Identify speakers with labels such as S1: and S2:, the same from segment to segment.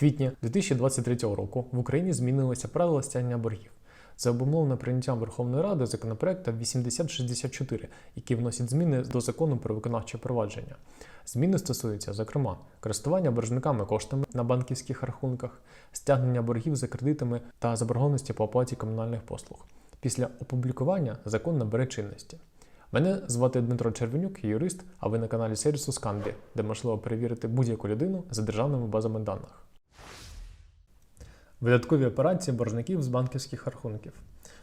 S1: квітні 2023 року в Україні змінилися правила стягнення боргів. Це обумовлено прийняттям Верховної Ради законопроекту 8064, який вносить зміни до закону про виконавче провадження. Зміни стосуються, зокрема, користування боржниками коштами на банківських рахунках, стягнення боргів за кредитами та заборгованості по оплаті комунальних послуг. Після опублікування закон набере чинності. Мене звати Дмитро Червенюк, юрист, а ви на каналі сервісу Сканбі, де можливо перевірити будь-яку людину за державними базами даних. Видаткові операції боржників з банківських рахунків.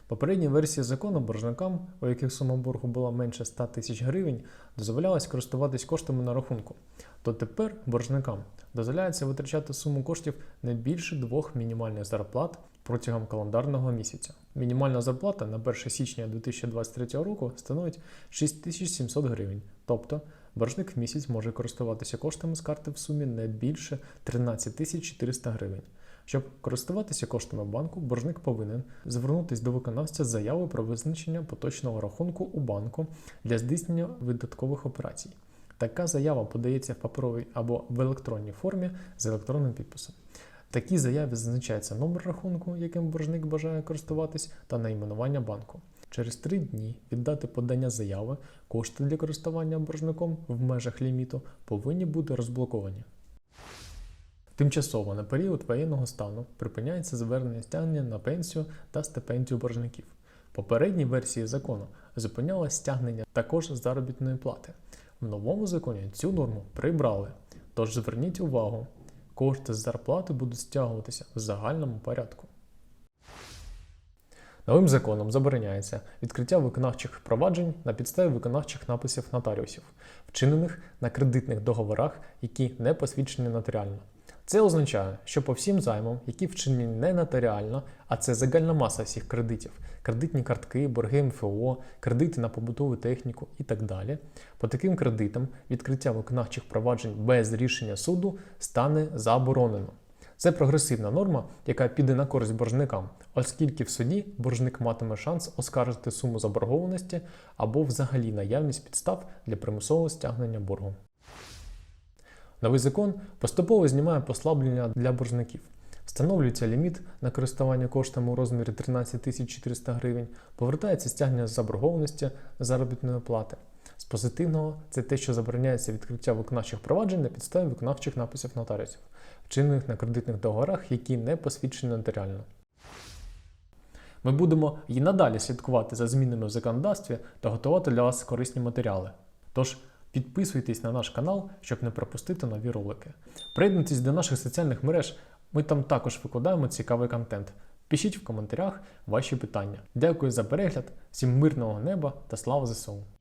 S1: Попередній версії закону боржникам, у яких сума боргу була менше 100 тисяч гривень, дозволялось користуватись коштами на рахунку. То тепер боржникам дозволяється витрачати суму коштів не більше двох мінімальних зарплат протягом календарного місяця. Мінімальна зарплата на 1 січня 2023 року становить 6700 гривень. Тобто боржник в місяць може користуватися коштами з карти в сумі не більше 13 400 гривень. Щоб користуватися коштами банку, боржник повинен звернутися до виконавця з заявою про визначення поточного рахунку у банку для здійснення видаткових операцій. Така заява подається в паперовій або в електронній формі з електронним підписом. В такій заяві зазначається номер рахунку, яким боржник бажає користуватись, та найменування банку. Через три дні від дати подання заяви кошти для користування боржником в межах ліміту повинні бути розблоковані. Тимчасово на період воєнного стану припиняється звернення стягнення на пенсію та стипендію боржників. Попередній версії закону зупинялось стягнення також заробітної плати. В новому законі цю норму прибрали. Тож зверніть увагу, кошти з зарплати будуть стягуватися в загальному порядку. Новим законом забороняється відкриття виконавчих проваджень на підставі виконавчих написів нотаріусів, вчинених на кредитних договорах, які не посвідчені нотаріально. Це означає, що по всім займам, які вчинені не нотаріально, а це загальна маса всіх кредитів, кредитні картки, борги МФО, кредити на побутову техніку і так далі, по таким кредитам відкриття виконавчих проваджень без рішення суду стане заборонено. Це прогресивна норма, яка піде на користь боржникам, оскільки в суді боржник матиме шанс оскаржити суму заборгованості або взагалі наявність підстав для примусового стягнення боргу. Новий закон поступово знімає послаблення для боржників. Встановлюється ліміт на користування коштами у розмірі 13 400 гривень, повертається стягнення заборгованості заробітної плати. З позитивного це те, що забороняється відкриття виконавчих проваджень на підставі виконавчих написів нотаріусів, вчинених на кредитних договорах, які не посвідчені нотаріально. Ми будемо і надалі слідкувати за змінами в законодавстві та готувати для вас корисні матеріали. Тож підписуйтесь на наш канал, щоб не пропустити нові ролики. Приєднуйтесь до наших соціальних мереж, ми там також викладаємо цікавий контент. Пишіть в коментарях ваші питання. Дякую за перегляд, всім мирного неба та слава ЗСУ!